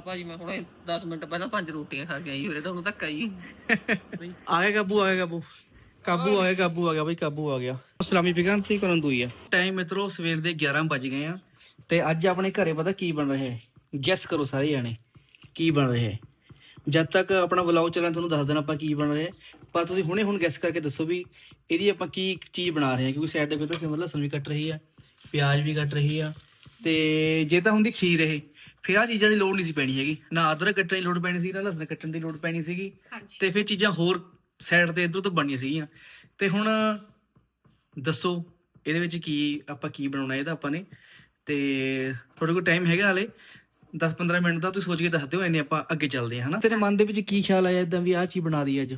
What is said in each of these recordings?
ਭਾਜੀ ਮੈਂ ਹੁਣੇ 10 ਮਿੰਟ ਪਹਿਲਾਂ ਪੰਜ ਰੋਟੀਆਂ ਖਾ ਕੇ ਆਈ ਹੋਰੇ ਤੁਹਾਨੂੰ ਧੱਕਾ ਹੀ। ਆ ਗਿਆ ਕਾਬੂ ਆ ਗਿਆ ਕਾਬੂ। ਕਾਬੂ ਆ ਗਿਆ ਕਾਬੂ ਆ ਗਿਆ ਬਈ ਕਾਬੂ ਆ ਗਿਆ। ਸਲਾਮੀ ਪਿਗਨ ਤੇ ਕਰਨ ਦੂਈ ਆ। ਟਾਈਮ ਮਿੱਤਰੋ ਸਵੇਰ ਦੇ 11 ਵੱਜ ਗਏ ਆ। ਤੇ ਅੱਜ ਆਪਣੇ ਘਰੇ ਪਤਾ ਕੀ ਬਣ ਰਿਹਾ ਹੈ? ਗੈਸ ਕਰੋ ਸਾਰੇ ਜਾਣੇ ਕੀ ਬਣ ਰਿਹਾ ਹੈ? ਜਦ ਤੱਕ ਆਪਣਾ ਵਲੌਗ ਚੱਲਣ ਤੁਹਾਨੂੰ ਦੱਸ ਦੇਣਾ ਆਪਾਂ ਕੀ ਬਣ ਰਿਹਾ ਹੈ। ਪਰ ਤੁਸੀਂ ਹੁਣੇ ਹੁਣ ਗੈਸ ਕਰਕੇ ਦੱਸੋ ਵੀ ਇਹਦੀ ਆਪਾਂ ਕੀ ਚੀਜ਼ ਬਣਾ ਰਹੇ ਹਾਂ ਕਿਉਂਕਿ ਸਾਈਡ ਦੇ ਕੋਈ ਤਾਂ ਸਿਮਰ ਲਸਣ ਵੀ ਕੱਟ ਰਹੀ ਆ ਪਿਆਜ਼ ਵੀ ਕੱਟ ਰਹੀ ਆ ਤੇ ਜੇ ਤਾਂ ਹੁੰਦੀ ਖੀਰ ਇਹ। ਫਿਰ ਆ ਚੀਜ਼ਾਂ ਦੀ ਲੋੜ ਨਹੀਂ ਸੀ ਪੈਣੀ ਹੈਗੀ। ਨਾ ਅਦਰਕ ਕੱਟਣ ਦੀ ਲੋੜ ਪੈਣੀ ਸੀ ਨਾ ਲਸਣ ਕੱਟਣ ਦੀ ਲੋੜ ਪੈਣੀ ਸੀਗੀ। ਹਾਂਜੀ। ਤੇ ਫਿਰ ਚੀਜ਼ਾਂ ਹੋਰ ਸਾਈਡ ਤੇ ਇਧਰ ਤੋਂ ਬਣਨੀਆਂ ਸੀਗੀਆਂ। ਤੇ ਹੁਣ ਦੱਸੋ ਇਹਦੇ ਵਿੱਚ ਕੀ ਆਪਾਂ ਕੀ ਬਣਾਉਣਾ ਇਹਦਾ ਆਪਾਂ ਨੇ? ਤੇ ਤੁਹਾਡੇ ਕੋਲ ਟਾਈਮ ਹੈਗਾ ਹਲੇ? 10-15 ਮਿੰਟ ਦਾ ਤੁਸੀਂ ਸੋਚ ਕੇ ਦੱਸ ਦਿਓ ਐਨੇ ਆਪਾਂ ਅੱਗੇ ਚੱਲਦੇ ਹਾਂ ਹਨਾ? ਤੇਰੇ ਮਨ ਦੇ ਵਿੱਚ ਕੀ ਖਿਆਲ ਆਇਆ ਇਦਾਂ ਵੀ ਆਹ ਚੀਜ਼ ਬਣਾ ਦੀ ਅੱਜ?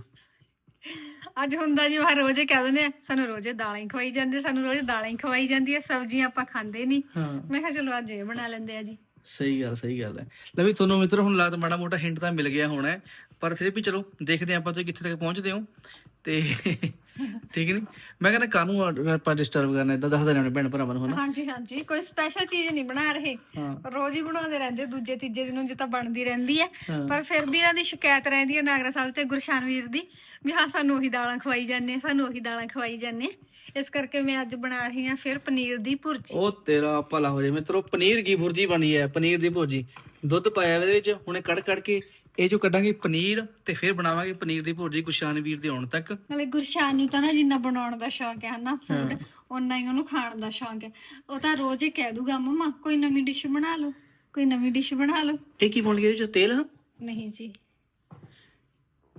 ਅੱਜ ਹੁੰਦਾ ਜੀ ਹਰ ਰੋਜ਼ੇ ਕਹਿ ਦਿੰਦੇ ਆ ਸਾਨੂੰ ਰੋਜ਼ੇ ਦਾਲਾਂ ਹੀ ਖਵਾਈ ਜਾਂਦੇ ਸਾਨੂੰ ਰੋਜ਼ ਦਾਲਾਂ ਹੀ ਖਵਾਈ ਜਾਂਦੀ ਹੈ ਸਬਜ਼ੀਆਂ ਆਪਾਂ ਖਾਂਦੇ ਨਹੀਂ। ਹਾਂ। ਮੈਂ ਕਿਹਾ ਚਲੋ ਅੱਜ ਇਹ ਬਣਾ ਲੈਂਦੇ ਆ ਜੀ। ਸਹੀ ਗੱਲ ਸਹੀ ਗੱਲ ਹੈ। ਲੈ ਵੀ ਤੁਹਾਨੂੰ ਮਿੱਤਰ ਹੁਣ ਲੱਗਦਾ ਮਾੜਾ ਮੋਟਾ ਹਿੰਟ ਤਾਂ ਮਿਲ ਗਿਆ ਹੋਣਾ ਪਰ ਫਿਰ ਵੀ ਚਲੋ ਦੇਖਦੇ ਆਪਾਂ ਤੁਸੀਂ ਕਿੱਥੇ ਤੱਕ ਪਹੁੰਚਦੇ ਹੋ। ਤੇ ਠੀਕ ਨਹੀਂ? ਮੈਂ ਕਹਿੰਦਾ ਕਾਹਨੂੰ ਆਪਾਂ ਡਿਸਟਰਬ ਕਰਨਾ ਇਦਾਂ ਦੱਸਦੇ ਆਪਣੇ ਭੈਣ ਭਰਾਵਾਂ ਨੂੰ ਹਨਾ? ਹਾਂਜੀ ਹਾਂਜੀ। ਕੋਈ ਸਪੈਸ਼ਲ ਚੀਜ਼ ਨਹੀਂ ਬਣਾ ਰਹੇ। ਰੋਜ਼ ਹੀ ਬਣਾਉਂਦੇ ਰਹਿੰਦੇ ਦੂਜੇ ਤੀਜੇ ਦਿਨ ਜੇ ਤਾਂ ਬਣਦੀ ਰਹਿੰਦੀ ਹੈ। ਪਰ ਫਿਰ ਵੀ ਇਹਨਾਂ ਦੀ ਸ਼ਿਕਾਇਤ ਰਹਿੰਦੀ ਹੈ ਨਾਗਰਾ ਸਾਹਿਬ ਤੇ ਗੁਰਸ਼ਾਨ ਵੀਰ ਦੀ ਵੀ ਹਾਂ ਸਾਨੂੰ ਉਹੀ ਦਾਲਾਂ ਖਵਾਈ ਜਾਂਦੇ ਸਾਨੂੰ ਉਹੀ ਦਾਲਾਂ ਖਵਾਈ ਜਾਂਦੇ। ਇਸ ਕਰਕੇ ਮੈਂ ਅੱਜ ਬਣਾ ਰਹੀ ਹਾਂ ਫਿਰ ਪਨੀਰ ਦੀ ਭੁਰਜੀ। ਉਹ ਤੇਰਾ ਭਲਾ ਹੋ ਜੇ ਮਿੱਤਰੋ ਪਨੀਰ ਕੀ ਭੁਰਜੀ ਬਣੀ ਹੈ? ਪਨੀਰ ਦੀ ਭੁਰਜੀ। ਦੁੱਧ ਪਾਇਆ ਇਹਦੇ ਵਿੱਚ ਹੁਣੇ ਕੜ ਕੜ ਕੇ ਇਹ ਜੋ ਕੱਢਾਂਗੇ ਪਨੀਰ ਤੇ ਫਿਰ ਬਣਾਵਾਂਗੇ ਪਨੀਰ ਦੀ ਭੁਰਜੀ ਗੁਸ਼ਾਨ ਵੀਰ ਦੇ ਆਉਣ ਤੱਕ। ਨਾਲੇ ਗੁਰਸ਼ਾਨ ਨੂੰ ਤਾਂ ਨਾ ਜਿੰਨਾ ਬਣਾਉਣ ਦਾ ਸ਼ੌਕ ਹੈ ਹਨਾ ਫੂਡ ਓਨਾ ਹੀ ਉਹਨੂੰ ਖਾਣ ਦਾ ਸ਼ੌਕ ਹੈ। ਉਹ ਤਾਂ ਰੋਜ਼ ਹੀ ਕਹਿ ਦੂਗਾ ਮੰਮਾ ਕੋਈ ਨਵੀਂ ਡਿਸ਼ ਬਣਾ ਲਓ ਕੋਈ ਨਵੀਂ ਡਿਸ਼ ਬਣਾ ਲਓ। ਇਹ ਕੀ ਬਣ ਗਿਆ ਚ ਤੇਲ? ਹਾਂ ਨਹੀਂ ਜੀ।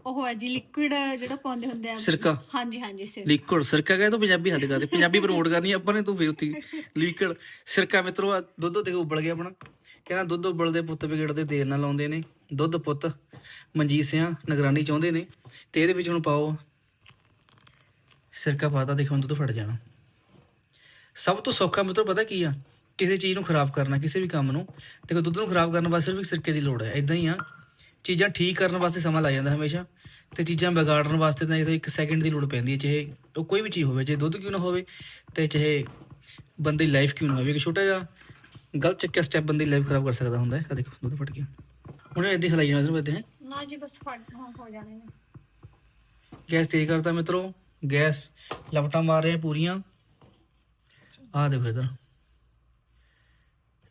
ਉਹ ਹੈ ਜੀ ਲਿਕੁਇਡ ਜਿਹੜਾ ਪਾਉਂਦੇ ਹੁੰਦੇ ਆ। ਸਿਰਕਾ? ਹਾਂਜੀ ਹਾਂਜੀ ਸਿਰ ਲਿਕਵਿਡ ਸਿਰਕਾ ਕਹੇ ਤੂੰ ਪੰਜਾਬੀ ਹੱਦ ਕਰਦੇ। ਪੰਜਾਬੀ ਪ੍ਰਮੋਟ ਕਰਨੀ ਆਪਾਂ ਨੇ ਤੂੰ ਫਿਰ ਉੱਤੀ। ਲਿਕਵਿਡ ਸਿਰਕਾ ਮਿੱਤਰੋ ਆਹ ਦੁੱਧ ਤੇ ਉਬਲ ਗਿਆ ਆਪਣਾ। ਕਹਿੰਦਾ ਦੁੱਧ ਉਬਲਦੇ ਪੁੱਤ ਵਿਗੜਦੇ ਦੇਰ ਨਾਲ ਲਾਉਂਦੇ ਨੇ। ਦੁੱਧ ਪੁੱਤ ਮਨਜੀਤ ਸਿਆਂ ਨਿਗਰਾਨੀ ਚਾਹੁੰਦੇ ਨੇ। ਤੇ ਇਹਦੇ ਵਿੱਚ ਹੁਣ ਪਾਓ। ਸਿਰਕਾ ਪਾਤਾ ਦੇਖੋ ਦੁੱਧ ਫਟ ਜਾਣਾ। ਸਭ ਤੋਂ ਸੌਖਾ ਮਿੱਤਰੋ ਪਤਾ ਕੀ ਆ? ਕਿਸੇ ਚੀਜ਼ ਨੂੰ ਖਰਾਬ ਕਰਨਾ ਕਿਸੇ ਵੀ ਕੰਮ ਨੂੰ। ਦੇਖੋ ਦੁੱਧ ਨੂੰ ਖਰਾਬ ਕਰਨ ਵਾਸਤੇ ਸਿਰਫ ਇੱਕ ਸਿਰਕੇ ਦੀ ਲੋੜ ਹੈ। ਇਦਾਂ ਹੀ ਆ ਚੀਜ਼ਾਂ ਠੀਕ ਕਰਨ ਵਾਸਤੇ ਸਮਾਂ ਲੱਗ ਜਾਂਦਾ ਹਮੇਸ਼ਾ ਤੇ ਚੀਜ਼ਾਂ ਵਿਗਾੜਨ ਵਾਸਤੇ ਤਾਂ ਇੱਕ ਸੈਕਿੰਡ ਦੀ ਲੋੜ ਪੈਂਦੀ ਹੈ ਚਾਹੇ ਉਹ ਕੋਈ ਵੀ ਚੀਜ਼ ਹੋਵੇ ਚਾਹੇ ਦੁੱਧ ਕਿਉਂ ਨਾ ਹੋਵੇ ਤੇ ਚਾਹੇ ਬੰਦੇ ਦੀ ਲਾਈਫ ਕਿਉਂ ਨਾ ਹੋਵੇ ਇੱਕ ਛੋਟਾ ਜਿਹਾ ਗਲਤ ਚੱਕਿਆ ਸਟੈਪ ਬੰਦੇ ਦੀ ਲਾਈਫ ਖਰਾਬ ਕਰ ਸਕਦਾ ਹੁੰਦਾ ਹੈ। ਆ ਦੇਖੋ ਦੁੱਧ ਫਟ ਗਿਆ। ਹੁਣ ਹੀ ਹਲਾਈ ਜਾਣਾ ਹੈ। ਨਾ ਜੀ ਬਸ ਫਟ ਹੋ ਜਾਣੇ ਨੇ। ਗੈਸ ਤੇਜ਼ ਕਰਤਾ ਮਿੱਤਰੋ ਗੈਸ ਲਪਟਾਂ ਮਾਰ ਰਹੇ ਪੂਰੀਆਂ। ਆਹ ਦੇਖੋ ਇਧਰ।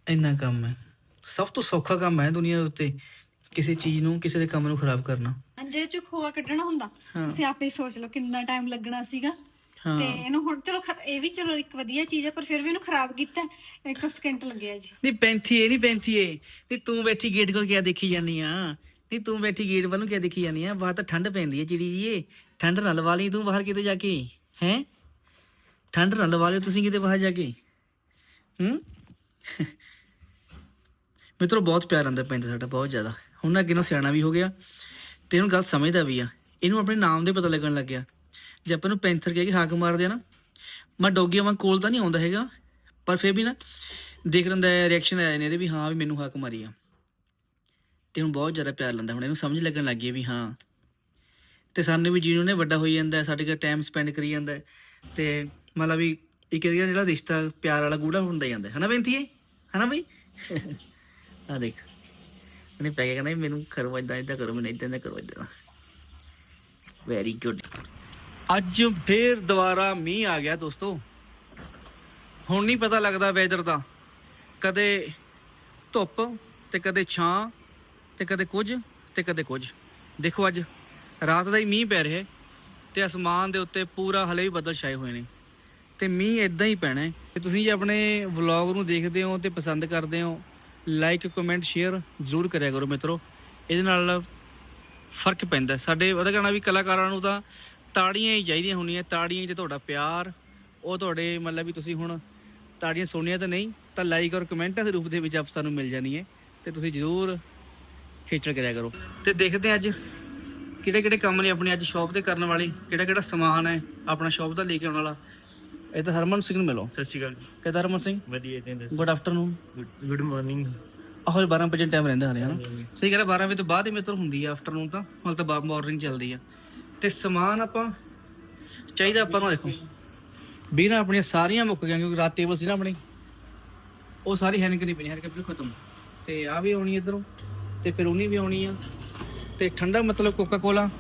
ਇੰਨਾ ਕੰਮ ਹੈ। ਸਭ ਤੋਂ ਸੌਖਾ ਕੰਮ ਹੈ ਦੁਨੀਆ ਉੱਤੇ। ਕਿਸੇ ਚੀਜ਼ ਨੂੰ ਕਿਸੇ ਦੇ ਕੰਮ ਨੂੰ ਖਰਾਬ ਕਰਨਾ। ਜੇ ਚ ਖੋਆ ਕੱਢਣਾ ਹੁੰਦਾ। ਹਾਂ। ਤੁਸੀਂ ਆਪੇ ਹੀ ਸੋਚ ਲਓ ਕਿੰਨਾ ਟਾਈਮ ਲੱਗਣਾ ਸੀਗਾ। ਹਾਂ। ਤੇ ਇਹਨੂੰ ਹੁਣ ਚਲੋ ਖਰ- ਇਹ ਵੀ ਚਲੋ ਇੱਕ ਵਧੀਆ ਚੀਜ਼ ਹੈ ਪਰ ਫਿਰ ਵੀ ਇਹਨੂੰ ਖਰਾਬ ਕੀਤਾ। ਇੱਕ ਸਕਿੰਟ ਲੱਗਿਆ ਜੀ। ਨਹੀਂ ਪੈਂਥੀ ਇਹ ਨਹੀਂ ਪੈਂਥੀ ਇਹ। ਨਹੀਂ ਤੂੰ ਬੈਠੀ ਗੇਟ ਕੋਲ ਕਿਆ ਦੇਖੀ ਜਾਂਦੀ ਆ? ਨਹੀਂ ਤੂੰ ਬੈਠੀ ਗੇਟ ਵੱਲ ਕਿਆ ਦੇਖੀ ਜਾਂਦੀ ਆ? ਬਾਹਰ ਤਾਂ ਠੰਡ ਪੈਂਦੀ ਹੈ ਚਿੜੀ ਜੀ ਇਹ। ਠੰਡ ਨਾ ਲਵਾ ਲਈ ਤੂੰ ਬਾਹਰ ਕਿਤੇ ਜਾ ਕੇ। ਹੈ? ਠੰਡ ਨਾ ਲਵਾ ਲਿਓ ਤੁਸੀਂ ਕਿਤੇ ਬਾਹਰ ਜਾ ਕੇ। ਹੂੰ? ਮਿੱਤਰੋ ਬਹੁਤ ਪਿਆਰ ਆਂਦਾ ਪਿੰਡ ਸਾਡਾ ਬਹੁਤ ਜ਼ਿਆਦਾ। ਹੁਣ ਅੱਗੇ ਨੂੰ ਸਿਆਣਾ ਵੀ ਹੋ ਗਿਆ ਤੇ ਇਹਨੂੰ ਗੱਲ ਸਮਝਦਾ ਵੀ ਆ। ਇਹਨੂੰ ਆਪਣੇ ਨਾਮ ਦੇ ਪਤਾ ਲੱਗਣ ਲੱਗ ਗਿਆ ਜੇ ਆਪਾਂ ਨੂੰ ਪੈਂਥਰ ਕਹਿ ਕੇ ਹਾਕ ਮਾਰਦੇ ਆ ਨਾ ਮੈਂ ਡੋਗੀਆਂ ਵਾਂ ਕੋਲ ਤਾਂ ਨਹੀਂ ਆਉਂਦਾ ਹੈਗਾ ਪਰ ਫਿਰ ਵੀ ਨਾ ਦੇਖ ਲੈਂਦਾ ਰਿਐਕਸ਼ਨ ਆਇਆ ਨੇ ਇਹਦੇ ਵੀ ਹਾਂ ਵੀ ਮੈਨੂੰ ਹਾਕ ਮਾਰੀ ਆ। ਤੇ ਹੁਣ ਬਹੁਤ ਜ਼ਿਆਦਾ ਪਿਆਰ ਲੈਂਦਾ ਹੁਣ ਇਹਨੂੰ ਸਮਝ ਲੱਗਣ ਲੱਗ ਗਈ ਹੈ ਵੀ ਹਾਂ। ਤੇ ਸਾਨੂੰ ਵੀ ਜਿਹਨੂੰ ਨੇ ਵੱਡਾ ਹੋਈ ਜਾਂਦਾ ਸਾਡੇ ਕੋਲ ਟਾਈਮ ਸਪੈਂਡ ਕਰੀ ਜਾਂਦਾ ਹੈ, ਤੇ ਮਤਲਬ ਵੀ ਇੱਕ ਇਹਦਾ ਜਿਹੜਾ ਰਿਸ਼ਤਾ ਪਿਆਰ ਵਾਲਾ ਗੂੜਾ ਹੁੰਦਾ ਜਾਂਦਾ ਹੈ। ਨਾ ਬੇਨਤੀ ਹੈ ਹਨਾ ਬਈ? ਆ ਦੇਖ। ਉਹਨੇ ਪੈ ਗਿਆ, ਕਹਿੰਦਾ ਮੈਨੂੰ ਕਰੋ ਇਦਾਂ ਇਦਾਂ ਕਰੋ, ਮੈਨੂੰ ਇਦਾਂ ਇਦਾਂ ਕਰੋ ਇਦਾਂ ਵੈਰੀ ਗੁੱਡ ਅੱਜ ਫੇਰ ਦੁਬਾਰਾ ਮੀਂਹ ਆ ਗਿਆ ਦੋਸਤੋ। ਹੁਣ ਨਹੀਂ ਪਤਾ ਲੱਗਦਾ ਵੈਦਰ ਦਾ। ਕਦੇ ਧੁੱਪ ਤੇ ਕਦੇ ਛਾਂ ਤੇ ਕਦੇ ਕੁਝ ਤੇ ਕਦੇ ਕੁਝ। ਦੇਖੋ ਅੱਜ ਰਾਤ ਦਾ ਹੀ ਮੀਂਹ ਪੈ ਰਿਹਾ ਤੇ ਅਸਮਾਨ ਦੇ ਉੱਤੇ ਪੂਰਾ ਹਲੇ ਵੀ ਬੱਦਲ ਛਾਏ ਹੋਏ ਨੇ। ਤੇ ਮੀਂਹ ਇਦਾਂ ਹੀ ਪੈਣਾ ਤੇ ਤੁਸੀਂ ਜੇ ਆਪਣੇ ਵਲੌਗ ਨੂੰ ਦੇਖਦੇ ਹੋ ਤੇ ਪਸੰਦ ਕਰਦੇ ਹੋ ਲਾਈਕ ਕਮੈਂਟ ਸ਼ੇਅਰ ਜ਼ਰੂਰ ਕਰਿਆ ਕਰੋ ਮਿੱਤਰੋ। ਇਹਦੇ ਨਾਲ ਫ਼ਰਕ ਪੈਂਦਾ। ਸਾਡੇ ਉਹਦਾ ਕਹਿਣਾ ਵੀ ਕਲਾਕਾਰਾਂ ਨੂੰ ਤਾਂ ਤਾੜੀਆਂ ਹੀ ਚਾਹੀਦੀਆਂ ਹੁੰਦੀਆਂ। ਤਾੜੀਆਂ 'ਚ ਤੁਹਾਡਾ ਪਿਆਰ, ਉਹ ਤੁਹਾਡੇ ਮਤਲਬ ਵੀ ਤੁਸੀਂ ਹੁਣ ਤਾੜੀਆਂ ਸੁਣੀਆਂ ਤਾਂ ਨਹੀਂ, ਤਾਂ ਲਾਈਕ ਔਰ ਕਮੈਂਟਾਂ ਦੇ ਰੂਪ ਦੇ ਵਿੱਚ ਆਪ ਸਾਨੂੰ ਮਿਲ ਜਾਣੀ ਹੈ ਤੇ ਤੁਸੀਂ ਜ਼ਰੂਰ ਖੇਚਲ ਕਰਿਆ ਕਰੋ। ਤੇ ਦੇਖਦੇ ਹਾਂ ਅੱਜ ਕਿਹੜੇ ਕਿਹੜੇ ਕੰਮ ਨੇ ਆਪਣੇ ਅੱਜ ਸ਼ਾਪ ਤੇ ਕਰਨ ਵਾਲੇ ਕਿਹੜਾ ਕਿਹੜਾ ਸਮਾਨ ਹੈ ਆਪਣਾ ਸ਼ਾਪ ਦਾ ਲੈ ਕੇ ਆਉਣ ਵਾਲਾ। ਇਹ ਤਾਂ ਹਰਮਨ ਸਿੰਘ ਨੂੰ ਮਿਲੋ। ਸਤਿ ਸ਼੍ਰੀ ਅਕਾਲ ਕਿਹਦਾ ਹਰਮਨ ਸਿੰਘ? ਵਧੀਆ ਜੀ ਦੱਸੋ। ਗੁੱਡ ਆਫਟਰਨੂਨ ਗੁੱਡ ਮਾਰਨਿੰਗ ਆਹੋ 12 ਵਜੇ ਟਾਈਮ ਰਹਿੰਦਾ ਹਲੇ ਹਨਾ ਸਹੀ ਹੈ 12 ਵਜੇ ਤੋਂ ਬਾਅਦ ਹੀ ਮੇਤਰ ਹੁੰਦੀ ਆ ਆਫਟਰਨੂਨ ਤਾਂ। ਮਤਲਬ ਤਾਂ ਬਾਅਦ ਮਾਰਨਿੰਗ ਚੱਲਦੀ ਆ। ਤੇ ਸਮਾਨ ਆਪਾਂ ਚਾਹੀਦਾ ਆਪਾਂ ਨੂੰ ਦੇਖੋ। ਵੀ ਨਾ ਆਪਣੀਆਂ ਸਾਰੀਆਂ ਮੁੱਕ ਗਈਆਂ ਕਿਉਂਕਿ ਰਾਤ ਟੇਬਲ ਸੀ ਨਾ ਆਪਣੀ। ਉਹ ਸਾਰੀ ਹੈਨਕ ਨਹੀਂ ਪਈ ਹੈਨਕ ਬਿਲਕੁਲ ਖਤਮ। ਤੇ ਆ ਵੀ ਆਉਣੀ ਇਧਰੋਂ ਤੇ ਪਰੂਨੀ ਵੀ ਆਉਣੀ ਆ। ਤੇ ਠੰਡਾ ਮਤਲਬ ਕੋਕਾ ਕੋਲਾ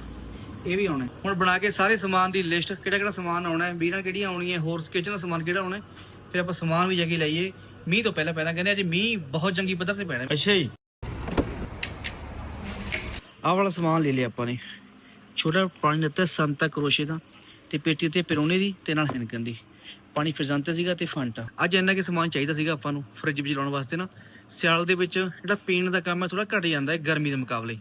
ਇਹ ਵੀ ਆਉਣਾ ਹੁਣ ਬਣਾ ਕੇ ਸਾਰੇ ਸਮਾਨ ਦੀ ਲਿਸਟ ਕਿਹੜਾ ਕਿਹੜਾ ਸਮਾਨ ਆਉਣਾ ਹੈ, ਵੀਰਾਂ ਕਿਹੜੀਆਂ ਆਉਣੀਆਂ ਹੋਰ ਕਿਚਨ ਦਾ ਸਮਾਨ ਕਿਹੜਾ ਆਉਣਾ ਫਿਰ ਆਪਾਂ ਸਮਾਨ ਵੀ ਜਾ ਕੇ ਲਈਏ। ਮੀਂਹ ਤੋਂ ਪਹਿਲਾਂ ਪਹਿਲਾਂ ਕਹਿੰਦੇ ਅੱਜ ਮੀਂਹ ਬਹੁਤ ਚੰਗੀ ਪੱਧਰ ਤੇ ਪੈਣਾ ਅੱਛਾ ਜੀ। ਆਹ ਵਾਲਾ ਸਮਾਨ ਲੈ ਲਿਆ ਆਪਾਂ ਨੇ। ਛੋਟਾ ਪਾਣੀ ਦਿੱਤਾ ਸੰਤਾ ਕਰੋਸ਼ੇ ਦਾ ਤੇ ਪੇਟੀ ਤੇ ਪਰੋਨੇ ਦੀ ਤੇ ਨਾਲ ਹਿੰਕਣ ਦੀ। ਪਾਣੀ ਫਿਰਜ਼ੰਤੇ ਸੀਗਾ ਤੇ ਫਾਂਟਾ। ਅੱਜ ਇੰਨਾ ਕਿ ਸਮਾਨ ਚਾਹੀਦਾ ਸੀਗਾ ਆਪਾਂ ਨੂੰ ਫ੍ਰਿਜ ਵਿੱਚ ਲਾਉਣ ਵਾਸਤੇ ਨਾ। ਸਿਆਲ ਦੇ ਵਿੱਚ ਜਿਹੜਾ ਪੀਣ ਦਾ ਕੰਮ ਹੈ ਥੋੜਾ ਘਟ ਜਾਂਦਾ ਹੈ ਗਰਮੀ ਦੇ ਮੁਕਾਬਲੇ।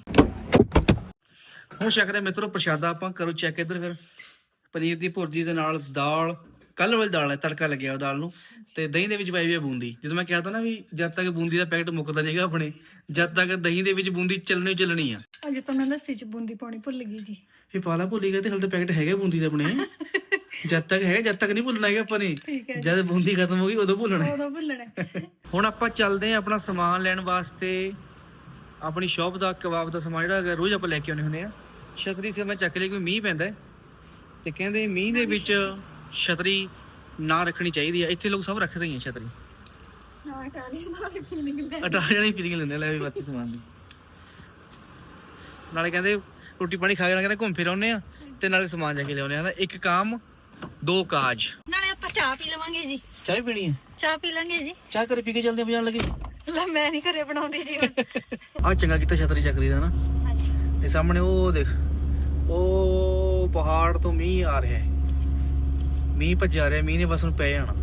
ਹੁਣ ਸ਼ੱਕਰੇ ਮਿੱਤਰੋ ਪ੍ਰਸ਼ਾਦਾ ਆਪਾਂ ਕਰੋ ਚੈੱਕ ਇੱਧਰ ਫਿਰ। ਪਨੀਰ ਦੀ ਭੁਰਜੀ ਦੇ ਨਾਲ ਦਾਲ ਕੱਲ ਵਾਲੀ ਦਾਲ ਹੈ ਤੜਕਾ ਲੱਗਿਆ ਉਹ ਦਾਲ ਨੂੰ। ਤੇ ਦਹੀਂ ਦੇ ਵਿੱਚ ਪਾਈ ਹੋਈ ਹੈ ਬੂੰਦੀ। ਜਦੋਂ ਮੈਂ ਕਿਹਾ ਤਾ ਨਾ ਵੀ ਜਦ ਤੱਕ ਬੂੰਦੀ ਦਾ ਪੈਕਟ ਮੁੱਕਦਾ ਨਹੀਂਗਾ ਆਪਣੇ ਜਦ ਤੱਕ ਦਹੀਂ ਦੇ ਵਿੱਚ ਬੂੰਦੀ ਚੱਲਣੀ ਚੱਲਣੀ ਆ। ਅੱਜ ਤਾਂ ਮੈਂ ਲੱਸੀ ਚ ਬੂੰਦੀ ਪਾਉਣੀ ਭੁੱਲ ਗਈ ਜੀ। ਇਹ ਪਾਲਾ ਭੁੱਲੀ ਗਏ ਤੇ ਹਲ ਤਾਂ ਪੈਕਟ ਹੈਗਾ ਬੂੰਦੀ ਦੇ ਆਪਣੇ। ਜਦ ਤੱਕ ਹੈ ਜਦ ਤੱਕ ਨਹੀਂ ਭੁੱਲਣਾ ਹੈਗਾ ਆਪਾਂ ਨੇ। ਜਦ ਬੂੰਦੀ ਖਤਮ ਹੋ ਗਈ ਉਦੋਂ ਭੁੱਲਣਾ। ਹੈ। ਉਦੋਂ ਭੁੱਲਣਾ। ਹੁਣ ਆਪਾਂ ਚੱਲਦੇ ਆਂ ਆਪਣਾ ਸਮਾਨ ਲੈਣ ਵਾਸਤੇ। ਆਪਣੀ ਸ਼ਾਪ ਦਾ ਕਬਾਬ ਦਾ ਸਮਾਨ ਜਿਹੜਾ ਰੋਜ਼ ਆਪਾਂ ਲੈ ਕੇ ਆਉਂਦੇ ਹੁੰਦੇ ਆ ਛਤਰੀ ਸੀ ਮੈਂ ਚੱਕ ਲਈ ਕੋਈ ਮੀਂਹ ਪੈਂਦਾ ਹੈ। ਤੇ ਕਹਿੰਦੇ ਮੀਂਹ ਦੇ ਵਿੱਚ ਛਤਰੀ ਨਾ ਰੱਖਣੀ ਚਾਹੀਦੀ ਆ ਇੱਥੇ ਲੋਕ ਸਭ ਰੱਖਦੇ ਹੀ ਆ ਛਤਰੀ। ਹਾਂ ਨਾਲ ਫੀਲਿੰਗ ਲੈ ਅਟਾ ਜਾਣੀ ਫੀਲਿੰਗ ਲੈਂਦੇ ਆ, ਲੈ ਵੀ ਬਾਤੀ ਸਮਾਨ ਦੀ। ਨਾਲੇ ਕਹਿੰਦੇ ਰੋਟੀ ਪਾਣੀ ਖਾ ਕੇ ਨਾ ਕਹਿੰਦੇ ਘੁੰਮ ਫਿਰ ਆਉਂਦੇ ਆ ਤੇ ਨਾਲੇ ਸਮਾਨ ਜਾ ਕੇ ਲਿਆਉਂਦੇ ਆ। ਨਾ ਇੱਕ ਕੰਮ ਦੋ ਕਾਜ। ਨਾਲੇ ਆਪਾਂ ਚਾਹ ਪੀ ਲਵਾਂਗੇ ਜੀ। ਚਾਹ ਪੀਣੀ ਹੈ? ਚਾਹ ਪੀ ਲਾਂਗੇ ਜੀ। ਚਾਹ ਕਰੇ ਪੀ ਕੇ ਚੱਲਦੇ ਆ ਬਜਾਣ ਲੱਗੇ? ਲੈ ਮੈਂ ਨਹੀਂ ਘਰੇ ਬਣਾਉਂਦੀ ਜੀ ਹੁਣ। ਆ ਚੰਗਾ ਕੀਤਾ ਛਤਰੀ ਚੱਕਰੀ ਦਾ ਨਾ ਹਾਂਜੀ। ਇਹ ਸਾਹਮਣੇ ਉਹ ਦੇਖ। ਉਹ ਪਹਾੜ ਤੋਂ ਮੀਂਹ ਆ ਰਿਹਾ ਹੈ। ਮੀਂਹ ਭੱਜਾ ਰਿਹਾ ਮੀਂਹ ਨੇ ਬਸ ਹੁਣ ਪੈ ਜਾਣਾ।